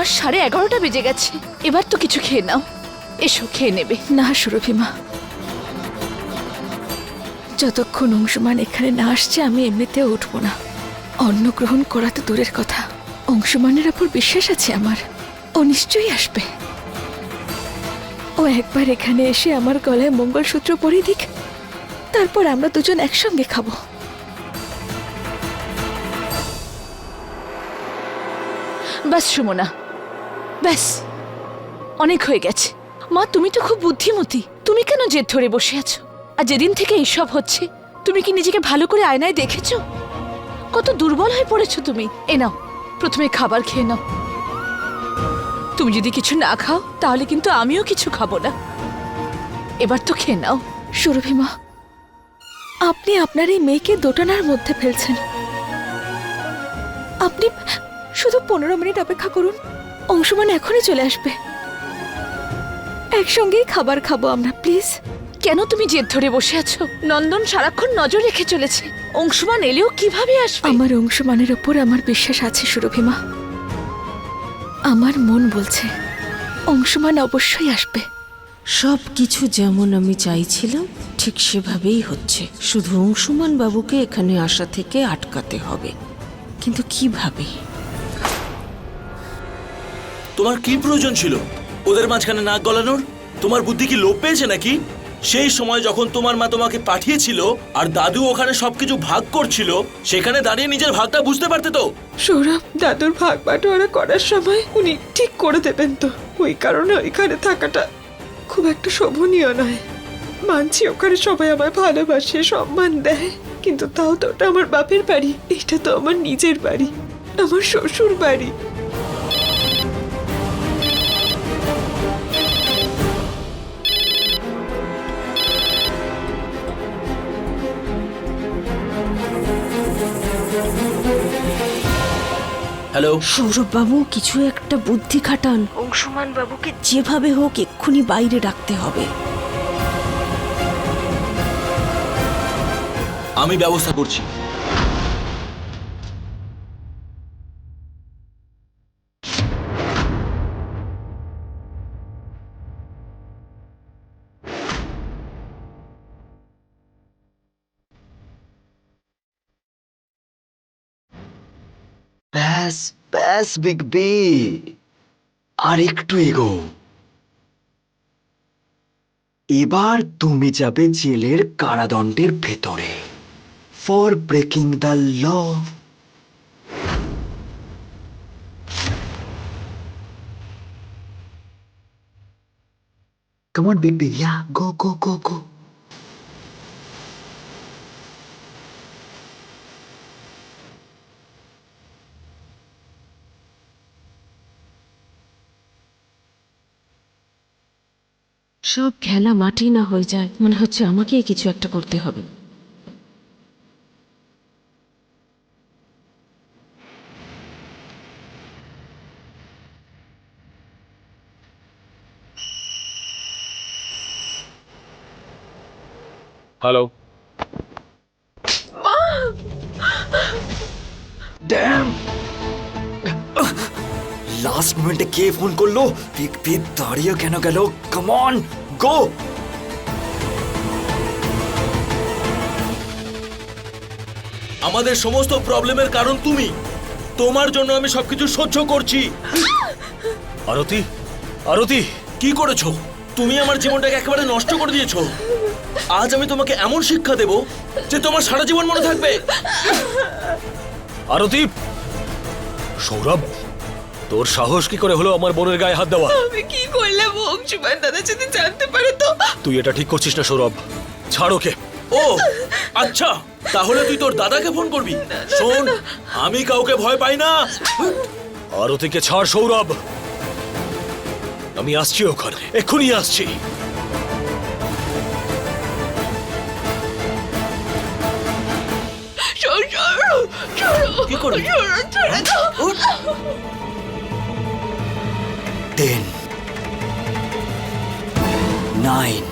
মাস সাড়ে এগারোটা বেজে গেছে। এবার তো কিছু খেয়ে নাও। এসো, খেয়ে নেবে। না, সুরভিমা। যতক্ষণ অংশমান এখানে না আসছে, আমি এমনিতেও উঠবো না। অন্ন গ্রহণ করা তো দূরের কথা। অংশমানের ওপর বিশ্বাস আছে আমার। ও নিশ্চয়ই আসবে। ও একবার এখানে এসে আমার গলায় মঙ্গলসূত্র পরিয়ে দিক। তারপর আমরা দুজন একসঙ্গে খাব। ব্যাস সুমনা। ব্যাস, অনেক হয়ে গেছে। মা, তুমি তো খুব বুদ্ধিমতী। তুমি কেন জেদ ধরে বসে আছো? আর যেদিন থেকে এইসব হচ্ছে, তুমি কি নিজেকে ভালো করে আয়নায় দেখেছ? কত দুর্বল হয়ে পড়েছো তুমি। এ নাও, প্রথমে খাবার খেয়ে নাও। তুমি যদি কিছু না খাও, তাহলে কিন্তু আমিও কিছু খাব না। এবার তো খেয়ে নাও। সুরভিমা আপনি আপনার এই মেয়েকে দোটানার মধ্যে ফেলছেন। আপনি শুধু পনেরো মিনিট অপেক্ষা করুন। অংশমান এখনই চলে আসবে। একসঙ্গেই খাবার খাব আমরা প্লিজ। কেন তুমি জেদ ধরে বসে আছো? নন্দন সারাক্ষণ নজর রেখে চলেছে। অংশমান এলেও কীভাবে আসবে? আমার অংশমানের ওপর আমার বিশ্বাস আছে সুরভিমা। আমার মন বলছে অংশমান অবশ্যই আসবে। সব কিছু যেমন আমি চাইছিলাম ঠিক সেভাবেই হচ্ছে। শুধু অংশুমান বাবুকে এখানে আসা থেকে আটকাতে হবে। কিন্তু কীভাবে? তোমার কি প্রয়োজন ছিল? ওদের মাঝখানে নাক গলানোর? তোমার বুদ্ধি কি লোপ পেয়েছে নাকি? সেই সময় যখন তোমার মা তোমাকে পাঠিয়েছিল আর দাদু ওখানে সবকিছু ভাগ করছিল, সেখানে দাঁড়িয়ে নিজের ভাগটা বুঝতে পারতে তো? সৌরভ, দাদুর ভাগ বাটোয়ারা করার সময় উনি ঠিক করে দেবেন তো। ওই কারণে ওইখানে থাকাটা খুব একটা শোভনীয় নয়। মানছি ওখানে সবাই আমায় ভালোবাসে, সম্মান দেয়, কিন্তু তাও তো ওটা আমার বাপের বাড়ি। এটা তো আমার নিজের বাড়ি, আমার শ্বশুর বাড়ি। হ্যালো সৌরভ বাবু কিছু একটা বুদ্ধি খাটান। অংশুমান বাবুকে যেভাবে হোক এক্ষুনি বাইরে রাখতে হবে। আমি ব্যবস্থা করছি। ব্যাস ব্যাস বিগ বি আর একটু এগো এবার তুমি যাবে জেলের কারাদণ্ডের ভেতরে for breaking the law Come on, big B. Yeah, go, go, go, go. সব খেলা মাটি না হয়ে যায়। মনে হচ্ছে আমাকেই কিছু একটা করতে হবে। হ্যালো। ড্যাম! লাস্ট মোমেন্টে কে ফোন করল? পিক দাঁড়িয়ে কেন গেল? কমন গো আমাদের সমস্ত প্রবলেমের কারণ তুমি। তোমার জন্য আমি সবকিছু সহ্য করছি। আরতি আরতি, কি করেছ? তুমি আমার জীবনটাকে একেবারে নষ্ট করে দিয়েছ। আজ আমি তোমাকে এমন শিক্ষা দেব যে তোমার সারা জীবন মনে থাকবে। আরতি, সৌরভ তোর সাহস কি করে হলো আমার বোনের গায়ে হাত দেওয়া? আমি কি করলাম অংশুমান দাদা যদি জানতে পারে তো? তুই এটা ঠিক করছিস না সৌরভ। ছাড় ওকে। ও আচ্ছা তাহলে তুই তোর দাদাকে ফোন করবি। শোন আমি কাউকে ভয় পাই না। আর আরতিকে ছাড় সৌরভ। আমি আসছি ওখানে। এক্ষুনি আসছি। কি করবি? Ten. Nine.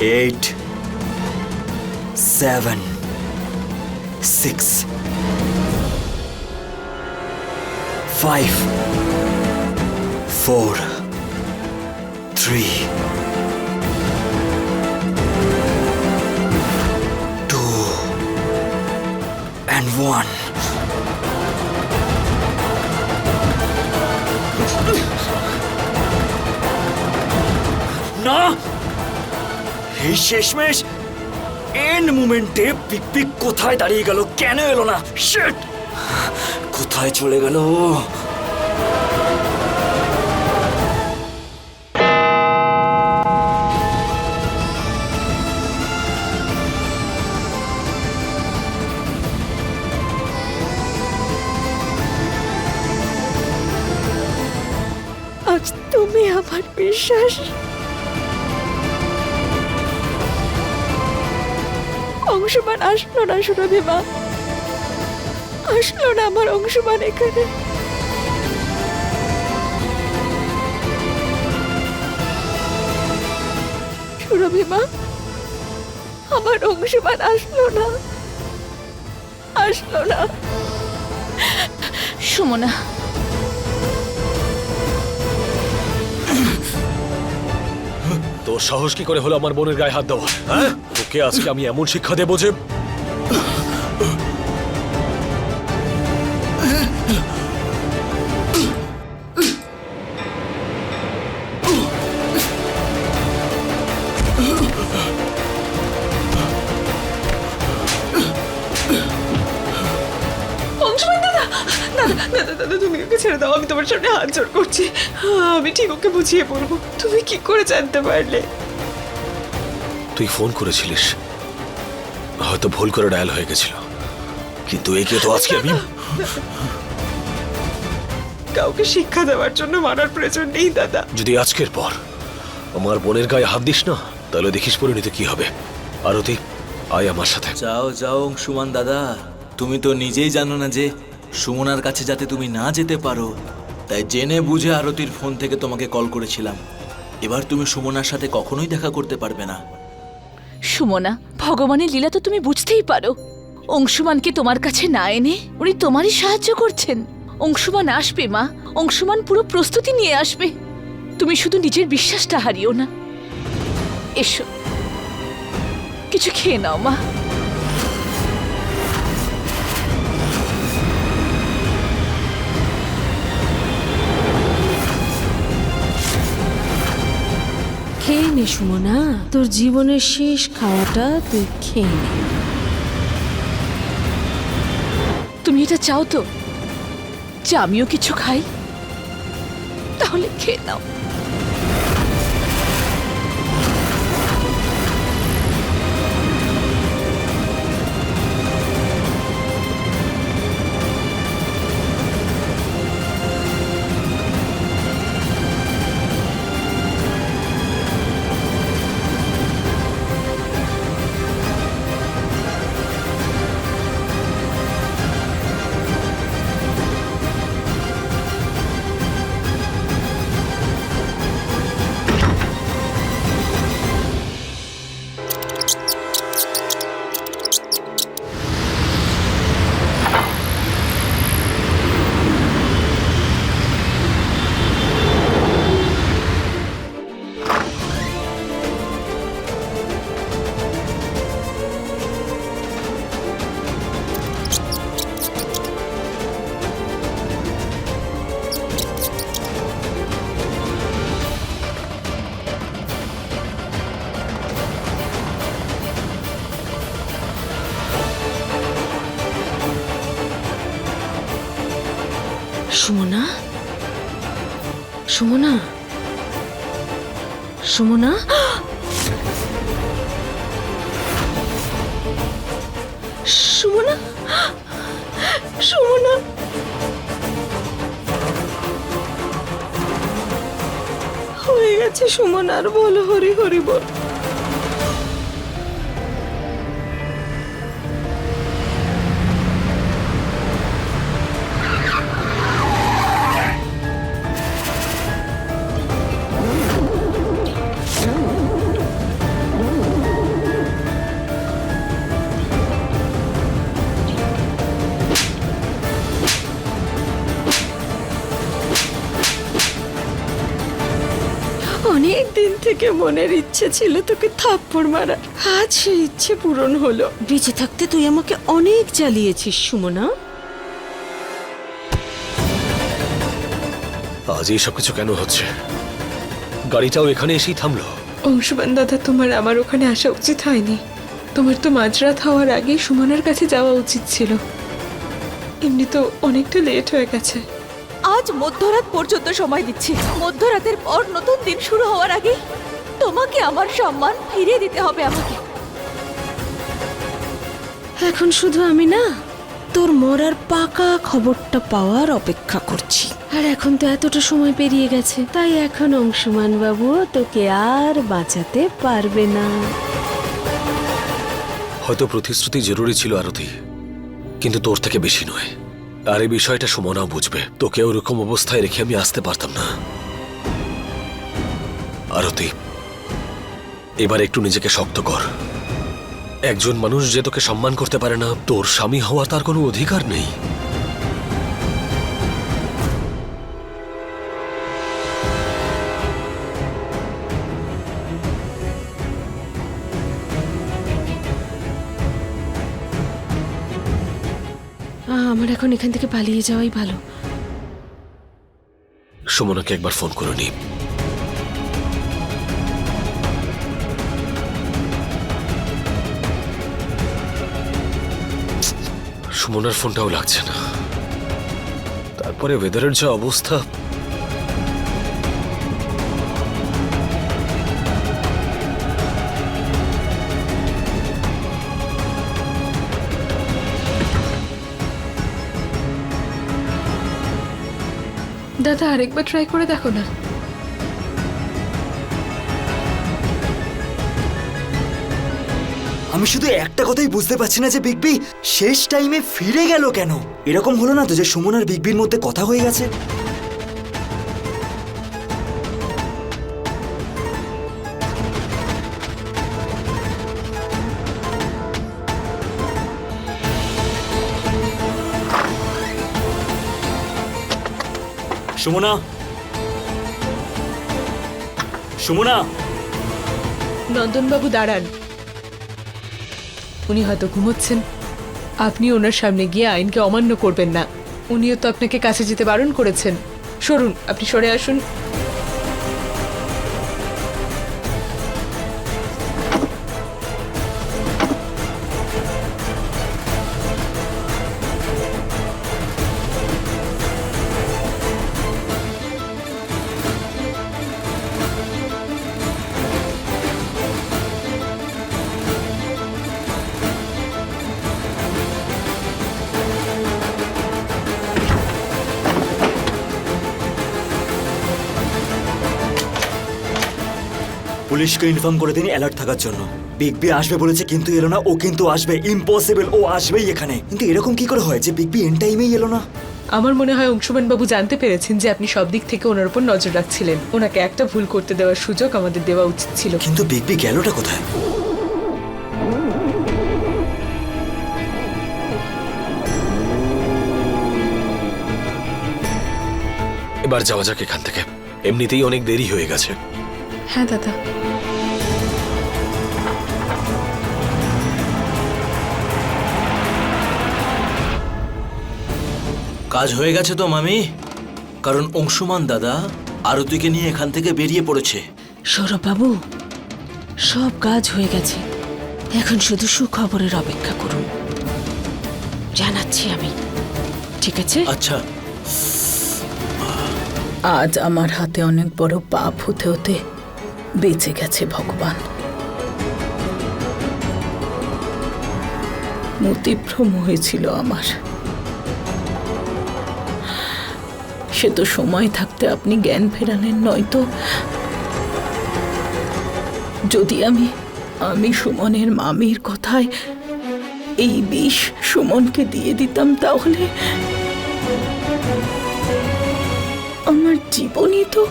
Eight. Seven. Six. Five. Four. Three. Two. And one. না? এই শেষমেশ এন্ড মুমেন্টে পিক পিক কোথায় দাঁড়িয়ে গেল কেন এলো না? শিট কোথায় চলে গেল? আজ তুমি আমার বিশ্বাস অংশমান আসলো না সুরভি মা আসলো না আমার অংশমান এখানে। সুরভি মা আমার অংশমান আসলো না। আসলো না। সুমনা তোর সাহস কি করে হলো আমার বোনের গায়ে হাত দেওয়া হ্যাঁ? তোকে আজকে আমি এমন শিক্ষা দেবো যে তুমি ওকে ছেড়ে দাও, আমি তোমার সামনে হাত জোর করছি। আমি ঠিক ওকে বুঝিয়ে বলব। তুমি কি করে জানতে পারলে? তুই ফোন করেছিলিস। হয়তো ভুল করে ডায়াল হয়ে গেছিল। কিন্তু একে তো আজকে আমি? কাউকে শিক্ষা দেওয়ার জন্য মারার প্রয়োজন নেই দাদা। যদি আজকের পর আমার বোনের গায়ে হাত দিস না তাহলে দেখিস পরিণতি কি হবে। আরতি আয় আমার সাথে। যাও যাও সুমান দাদা। তুমি তো নিজেই জানো না যে সুমনার কাছে যাতে তুমি না যেতে পারো তাই জেনে বুঝে আরতির ফোন থেকে তোমাকে কল করেছিলাম। এবার তুমি সুমনার সাথে কখনোই দেখা করতে পারবে না। সুমনা, ভগবানের লীলা তো তুমি বুঝতেই পারো। অংশুমানকে তোমার কাছে না এনে উনি তোমারই সাহায্য করছেন। অংশুমান আসবে, মা। অংশুমান পুরো প্রস্তুতি নিয়ে আসবে। তুমি শুধু নিজের বিশ্বাসটা হারিও না। এসো। কিছু খেয়ে নাও, মা। নে সুমনা, তোর জীবনের শেষ খাওয়াটা তুই খেয়ে নে। তুমি এটা চাও তো? যে, আমিও কিছু খাই। তাহলে খেয়ে নাও। সুমনা সুমনা। হয়ে গেছে সুমন আর বলো হরি হরি বল। থেকে মনের ইচ্ছে ছিল তোকে থাপ্পড় মারার। আজ সেই ইচ্ছে পূরণ হলো। বেঁচে থাকতে তুই আমাকে অনেক জ্বালিয়েছিস সুমনা। আজ এই সব কিছু কেন হচ্ছে? গাড়িটাও এখানে এসেই থামলো। অংশমান দাদা তোমার আমার ওখানে আসা উচিত হয়নি। তোমার তো মাঝরাত হওয়ার আগেই সুমনের কাছে যাওয়া উচিত ছিল। এমনি তো অনেকটা লেট হয়ে গেছে। আজ মধ্যরাত পর্যন্ত সময় দিচ্ছি। মধ্যরাতের পর নতুন দিন শুরু হওয়ার আগেই তোমাকে আমার সম্মান ফিরিয়ে দিতে হবে আমাকে। এখন শুধু আমি না তোর মরার পাকা খবরটা পাওয়ার অপেক্ষা করছি। আর এখন তো এতটা সময় পেরিয়ে গেছে তাই এখন অংশুমান বাবুও তোকে আর বাঁচাতে পারবে না। হয়তো প্রতিশ্রুতি জরুরি ছিল আরতি কিন্তু তোর থেকে বেশি নয়। আর এই বিষয়টা সুমনাও বুঝবে তোকে ওরকম অবস্থায় রেখে আমি আসতে পারতাম না। আরতি এবার একটু নিজেকে শক্ত কর। একজন মানুষ যে তোকে সম্মান করতে পারে না তোর স্বামী হওয়া তার কোনো অধিকার নেই। আহ, আমার এখন এখান থেকে পালিয়ে যাওয়াই ভালো। সুমনাকে একবার ফোন করে নি। সুমনার ফোনটাও লাগছে না। তারপরে ওয়েদারের যা অবস্থা। দাদা আরেকবার ট্রাই করে দেখো না। আমি শুধু একটা কথাই বুঝতে পারছি না যে বিগবি শেষ টাইমে ফিরে গেল কেন? এরকম হলো না তো যে সুমন আর বিগবির মধ্যে কথা হয়ে গেছে? সুমনা? সুমনা? নন্দনবাবু দাঁড়ান। উনি হয়তো ঘুমোচ্ছেন। আপনি ওনার সামনে গিয়ে আইনকে অমান্য করবেন না। উনিও তো আপনাকে কাছে যেতে বারণ করেছেন। সরুন, আপনি সরে আসুন। পুলিশকে ইনফর্ম করে দিন অ্যালার্ট থাকার জন্য। বিগ বি আসবে বলেছে কিন্তু এলো না। ও কিন্তু আসবে। ইম্পসিবল ও আসবেই এখানে। কিন্তু এরকম কি করে হয় যে বিগ বি এন টাইমেই এলো না? আমার মনে হয় অংশুমান বাবু জানতে পেরেছেন যে আপনি সব দিক থেকে ওনার উপর নজর রাখছিলেন। ওনাকে একটা ভুল করতে দেওয়ার সুযোগ আমাদের দেওয়া উচিত ছিল। কিন্তু বিগ বি গেলটা কোথায়? এবার যাওয়া যাক এখান থেকে। এমনিতেই অনেক দেরি হয়ে গেছে। হ্যাঁ দাদা। কাজ হয়ে গেছে তো মামি? কারণ অংশুমান দাদা আরতিকে নিয়ে এখান থেকে বেরিয়ে পড়েছে। সৌরভ বাবু সব কাজ হয়ে গেছে। এখন শুধু সুখবরের অপেক্ষা করুন। জানাচ্ছি আমি। ঠিক আছে? আচ্ছা। আজ আমার হাতে অনেক বড় পাপ হতে হতে বেঁচে গেছে ভগবান। মতিভ্রম হয়েছিল আমার। সে তো সময় থাকতে আপনি জ্ঞান ফেরালেন, নয়তো যদি আমি আমি সুমনের মামির কথায় এই বিষ সুমনকে দিয়ে দিতাম তাহলে আমার জীবনই তো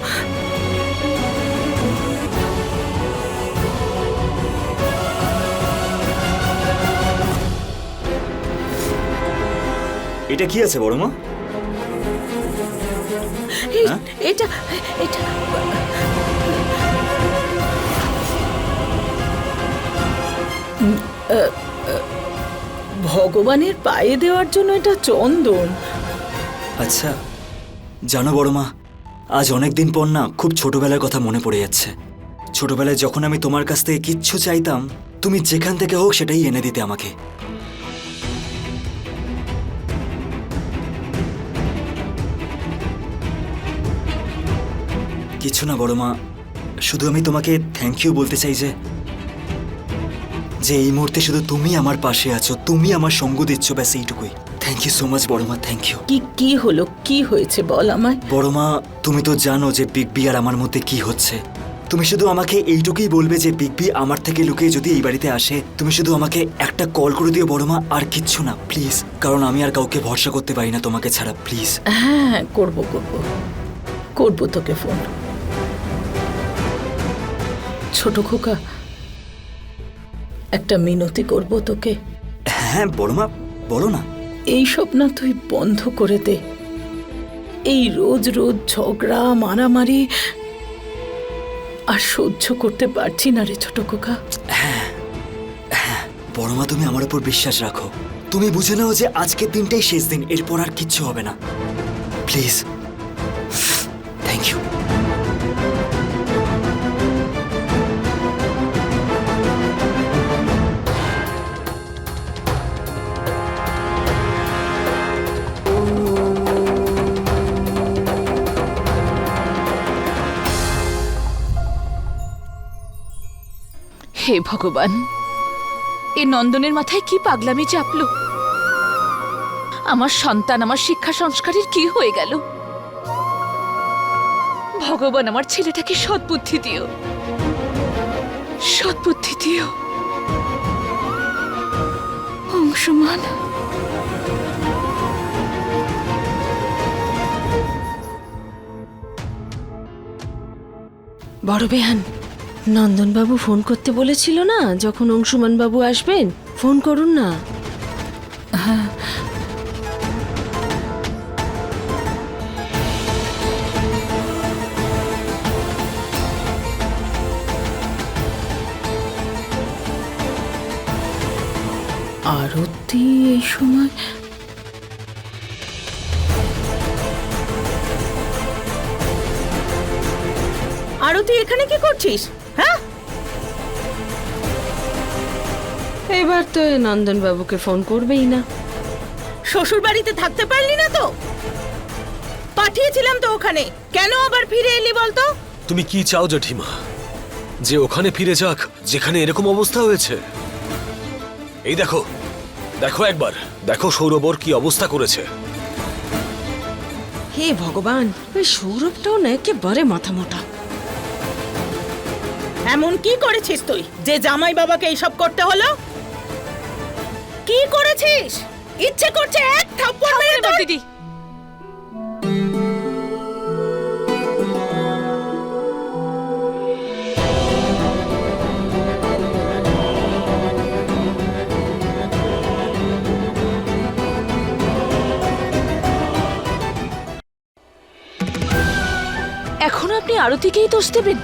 এটা কি আছে বড় মা হ্যাঁ? এটা এটা। ভগবানের পায়ে দেওয়ার জন্য এটা চন্দন। আচ্ছা জানো বড় মা আজ অনেকদিন পর না খুব ছোটবেলার কথা মনে পড়ে যাচ্ছে। ছোটবেলায় যখন আমি তোমার কাছ থেকে কিচ্ছু চাইতাম তুমি যেখান থেকে হোক সেটাই এনে দিতে আমাকে। কিছু না বড় মা। শুধু আমি তোমাকে থ্যাংক ইউ বলতে চাই যে যে এই মুহূর্তে শুধু তুমি আমার পাশে আছো তুমি আমার সঙ্গ দিচ্ছ ব্যাস এইটুকুই। থ্যাংক ইউ সো মাচ বড় মা থ্যাংক ইউ কি কি হলো কি হয়েছে বল আমায়? বড় মা তুমি তো জানো যে বিগ বি আর আমার মধ্যে কি হচ্ছে। তুমি শুধু আমাকে এইটুকুই বলবে যে বিগ বি আমার থেকে লুকিয়ে যদি এই বাড়িতে আসে তুমি শুধু আমাকে একটা কল করে দিও বড় মা আর কিচ্ছু না প্লিজ কারণ আমি আর কাউকে ভরসা করতে পারি না তোমাকে ছাড়া প্লিজ হ্যাঁ করব করব। করব তোকে ফোন ছোট খোকা একটা মিনতি করব তোকে। হ্যাঁ বড় মা বলো না। এই সব না তুই বন্ধ করে দে। এই রোজ রোজ ঝগড়া মারামারি আর সহ্য করতে পারছি না রে ছোট খোকা। বড় মা তুমি আমার উপর বিশ্বাস রাখো। তুমি বুঝে নাও যে আজকের দিনটাই শেষ দিন এরপর আর কিচ্ছু হবে না। প্লিজ হে ভগবান, এ নন্দনের মাথায় কি পাগলামি চাপলো? আমার সন্তান, আমার শিক্ষা সংস্কারের কি হয়ে গেল? ভগবান, আমার ছেলেটাকে সৎবুদ্ধি দিও। সৎবুদ্ধি দিও। অংশমান। বড় বেহান নন্দনবাবু ফোন করতে বলেছিল না যখন অংশুমান বাবু আসবেন ফোন করুন না। আরতি এই সময় আরতি এখানে কি করছিস? হ্যাঁ? এবার তো এ নন্দনবাবুকে ফোন করবেই না। শ্বশুর বাড়িতে থাকতে পারলি না তো? পাঠিয়েছিলাম তো ওখানে। কেন আবার ফিরে এলি বলতো? তুমি কি চাও জেঠিমা? যে ওখানে ফিরে যাক যেখানে এরকম অবস্থা হয়েছে? এই দেখো দেখো একবার দেখো সৌরভর কি অবস্থা করেছে। হে ভগবান ওই সৌরভটাও না একেবারে মাথা মোটা এমন কি করেছিস তুই? যে জামাই বাবাকে এইসব করতে হলো? কি করেছিস? ইচ্ছে করছে এক থাপ্পড় মেরে তোর দিদি এখনও আপনি আরতিকেই দোষ দেবেন?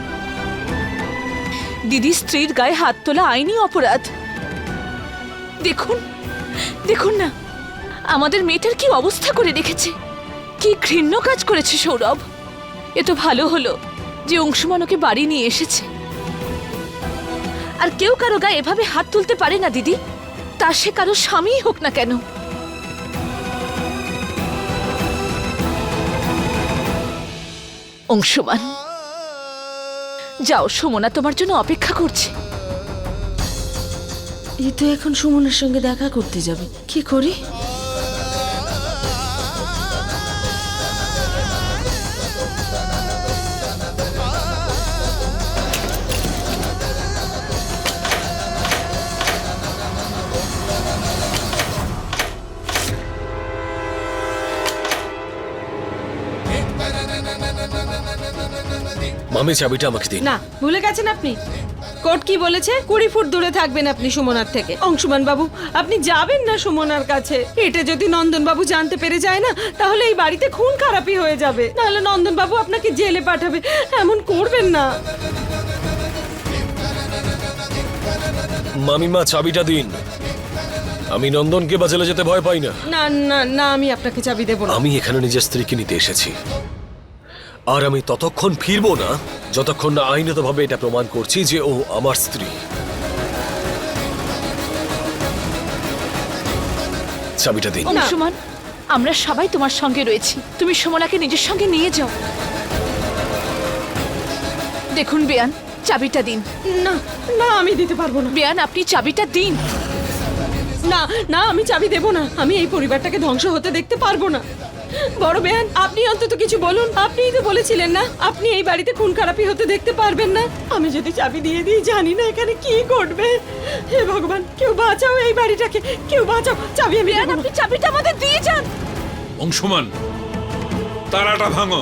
দিদি স্ত্রীর গায়ে হাত তোলা আইনি অপরাধ। দেখুন দেখুন না, আমাদের মেয়েটার কি অবস্থা করে রেখেছে কি ঘৃণ্য কাজ করেছে সৌরভ। এ তো ভালো হলো যে অংশুমান ওকে বাড়ি নিয়ে এসেছে। আর কেউ কারও গায়ে এভাবে হাত তুলতে পারে না, দিদি। তা সে কারও স্বামীই হোক না কেন। অংশুমান যাও, সুমনা তোমার জন্য অপেক্ষা করছে। এই তো এখন সুমনের সঙ্গে দেখা করতে যাবে। কি করি? মামি চাবিটা আমাকে দিন। না ভুলে গেছেন আপনি? কোর্ট কি বলেছে? কুড়ি ফুট দূরে থাকবেন আপনি সুমনার থেকে। অংশুমান বাবু আপনি যাবেন না সুমনার কাছে? এটা যদি নন্দন বাবু জানতে পেরে যায় না তাহলে এই বাড়িতে খুন খারাপই হয়ে যাবে। তাহলে নন্দন বাবু আপনাকে জেলে পাঠাবে। এমন করবেন না। মামিমা চাবিটা দিন। আমি নন্দনকে বাজালে যেতে ভয় পাই না। না না না আমি আপনাকে চাবি দেবো না। আমি এখানে নিজের স্ত্রীকে নিতে এসেছি। আর আমি ততক্ষণ ফিরবো না যতক্ষণ না আইনতভাবে এটা প্রমাণ করছি যে ও আমার স্ত্রী। চাবিটা দিন। অংশুমান আমরা সবাই তোমার সঙ্গে রয়েছি। তুমি সুমনাকে নিজের সঙ্গে নিয়ে যাও। দেখুন বেয়ান চাবিটা দিন। না না আমি দিতে পারব না। বেয়ান আপনি চাবিটা দিন। না না আমি চাবি দেবো না। আমি এই পরিবারটাকে ধ্বংস হতে দেখতে পারব না। বড় বেয়ান আপনি অন্তত কিছু বলুন। আপনিই তো বলেছিলেন না আপনি এই বাড়িতে খুন খারাপি হতে দেখতে পারবেন না। আমি যদি চাবি দিয়ে দিই জানি না এখানে কি ঘটবে। হে ভগবান কেউ বাঁচাও এই বাড়িটাকে কেউ বাঁচাও। চাবি আমি আপনি চাবিটা আমাদের দিয়ে যান। অংশমান তারাটা ভাঙো।